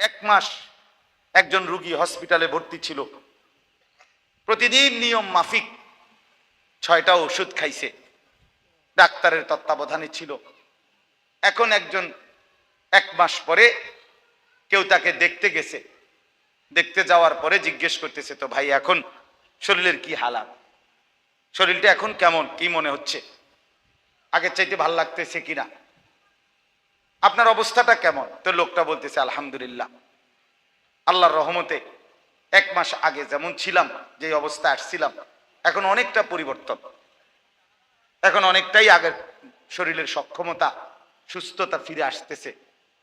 এক মাস একজন রুগী হসপিটালে ভর্তি ছিল। প্রতিদিন নিয়ম মাফিক, ছয়টা ওষুধ খাইছে। ডাক্তারের তত্ত্বাবধানে ছিল। এখন একজন এক মাস পরে কেউ তাকে দেখতে গেছে। দেখতে যাওয়ার পরে জিজ্ঞেস করতেছে, তো ভাই, এখন শরীরের কি হালাত? শরীরটা এখন কেমন? কি মনে হচ্ছে? আগের চাইতে ভালো লাগতেছে কিনা? আপনার অবস্থাটা কেমন? তো লোকটা বলতেছে, আলহামদুলিল্লাহ। আল্লাহর রহমতে এক মাস আগে যেমন ছিলাম যে অবস্থা আসছিলাম, এখন অনেকটা পরিবর্তন। এখন অনেকটাই আগের শরীরের সক্ষমতা, সুস্থতা ফিরে আসতেছে।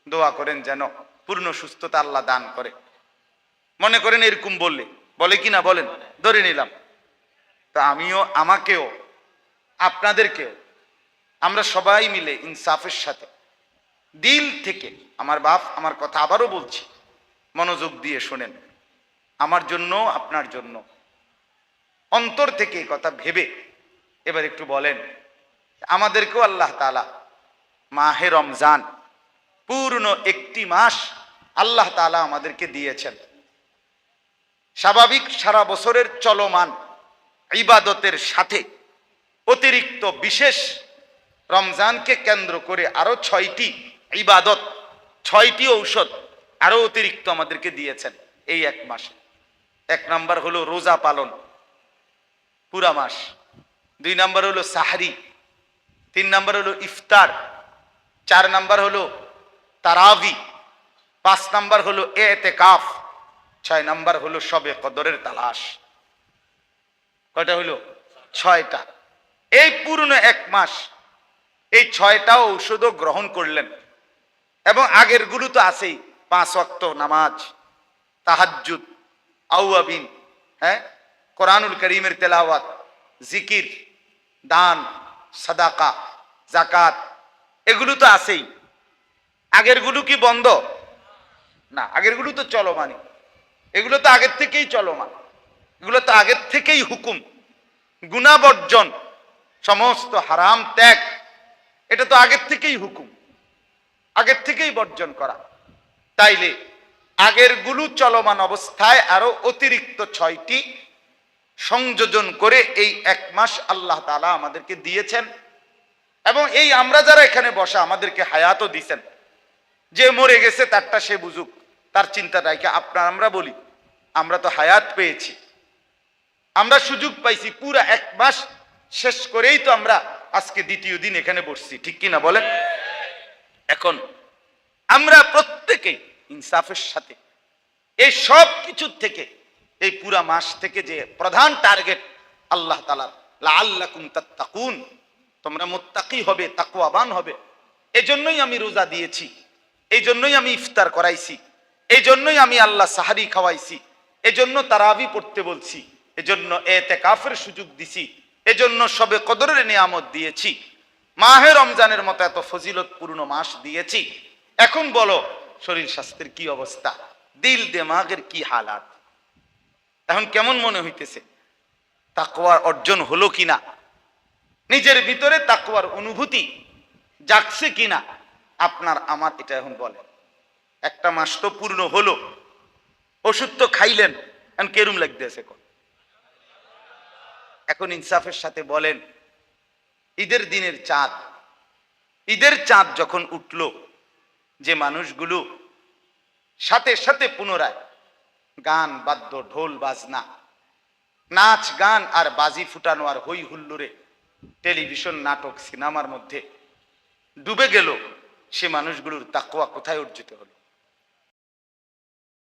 দোয়া করেন যেন পূর্ণ সুস্থতা আল্লাহ দান করে। মনে করেন এরকম বললে, বলে কি না বলেন? ধরে নিলাম। তা আমিও, আমাকেও, আপনাদেরকেও, আমরা সবাই মিলে ইনসাফের সাথে দিল থেকে আমার বাপ আমার কথা আবারও বলছি, মনোযোগ দিয়ে শোনেন। আমার জন্য, আপনার জন্য। অন্তর থেকে এই কথা ভেবে এবার একটু বলেন, আমাদেরকেও আল্লাহ তালা মাহে রমজান পূর্ণ একটি মাস আল্লাহ তালা আমাদেরকে দিয়েছেন। স্বাভাবিক সারা বছরের চলমান ইবাদতের সাথে অতিরিক্ত বিশেষ রমজানকে কেন্দ্র করে আরও ছয়টি ইবাদত, ছয়টি ঔষধ আরও অতিরিক্ত আমাদেরকে দিয়েছেন এই এক মাসে। এক নাম্বার হলো রোজা পালন, পুরা মাস। দুই নাম্বার হলো সাহারি, তিন নাম্বার হলো ইফতার, চার নাম্বার হলো তারাবি, পাঁচ নাম্বার হলো এতে কাফ ছয় নাম্বার হলো সবে কদরের তালাশ। কয়টা হলো? ছয়টা। এই পুরনো এক মাস, এই ছয়টা ঔষধও গ্রহণ করলেন। এবং আগেরগুলো তো আছেই। পাঁচ ওয়াক্ত নামাজ, তাহাজ্জুদ, আউয়াবিন হ্যাঁ? কোরআনুল করিমের তেলাওয়াত, জিকির, দান, সাদাকা জাকাত এগুলো তো আছেই। আগেরগুলো কি বন্ধ? না, আগেরগুলো তো চলমানই। এগুলো তো আগের থেকেই চলমান। এগুলো তো আগের থেকেই হুকুম। গুণাবর্জন, সমস্ত হারাম ত্যাগ, এটা তো আগের থেকেই হুকুম। আগের থেকেই বর্জন করা। তাইলে আগেরগুলো চলমান অবস্থায় আরও অতিরিক্ত ছয়টি সংযোজন করে এই এক মাস আল্লাহ তালা আমাদেরকে দিয়েছেন। এবং এই আমরা যারা এখানে বসা, আমাদেরকে হায়াতও দিছেন। যে মরে গেছে, তারটা সে বুঝুক, তার চিন্তাটাকে আপনার আমরা বলি, আমরা তো হায়াত পেয়েছি। আমরা সুযোগ পাইছি পুরা এক মাস শেষ করেই তো আমরা আজকে দ্বিতীয় দিন এখানে বসছি। ঠিক কিনা বলেন? এখন আমরা প্রত্যেকে ইনসাফের সাথে এই সব কিছুর থেকে, এই পুরা মাস থেকে যে প্রধান টার্গেট আল্লাহ তালা আল্লাহ তাকুন তোমরা মোত্তাকি হবে তাকুয়াবান হবে। এজন্যই আমি রোজা দিয়েছি এই জন্যই আমি ইফতার করাইছি এই জন্যই আমি আল্লাহ সাহারি খাওয়াইছি, এজন্য তারাবি পড়তে বলছি, এজন্য এতে কাফের সুযোগ দিছি, এজন্য সবে কদরের নিয়ামত দিয়েছি মাহে রমজানের মতো এত ফজিলতপূর্ণ মাস দিয়েছি। এখন বলো, শরীর স্বাস্থ্যের কি অবস্থা? দিল দেমাগের কি হালাত? এখন কেমন মনে হইতেছে? তাকওয়ার অর্জন হলো কিনা? নিজের ভিতরে তাকওয়ার অনুভূতি জাগছে কিনা? আপনার আমার এটা এখন বলেন। একটা মাস তো পূর্ণ হলো। ওষুধ তো খাইলেন। এখন কেরুম লাগতেছে এখন। ইনসাফের সাথে বলেন ঈদের দিনের চাঁদ। ঈদের চাঁদ যখন উঠল, যে মানুষগুলো সাথে সাথে পুনরায় গান, বাদ্য, ঢোল, বাজনা, নাচ, গান আর বাজি ফুটানো আর হই হুল্লোরে টেলিভিশন, নাটক, সিনেমার মধ্যে ডুবে গেল, সে মানুষগুলোর তাকুয়া কোথায় অর্জিত হলো?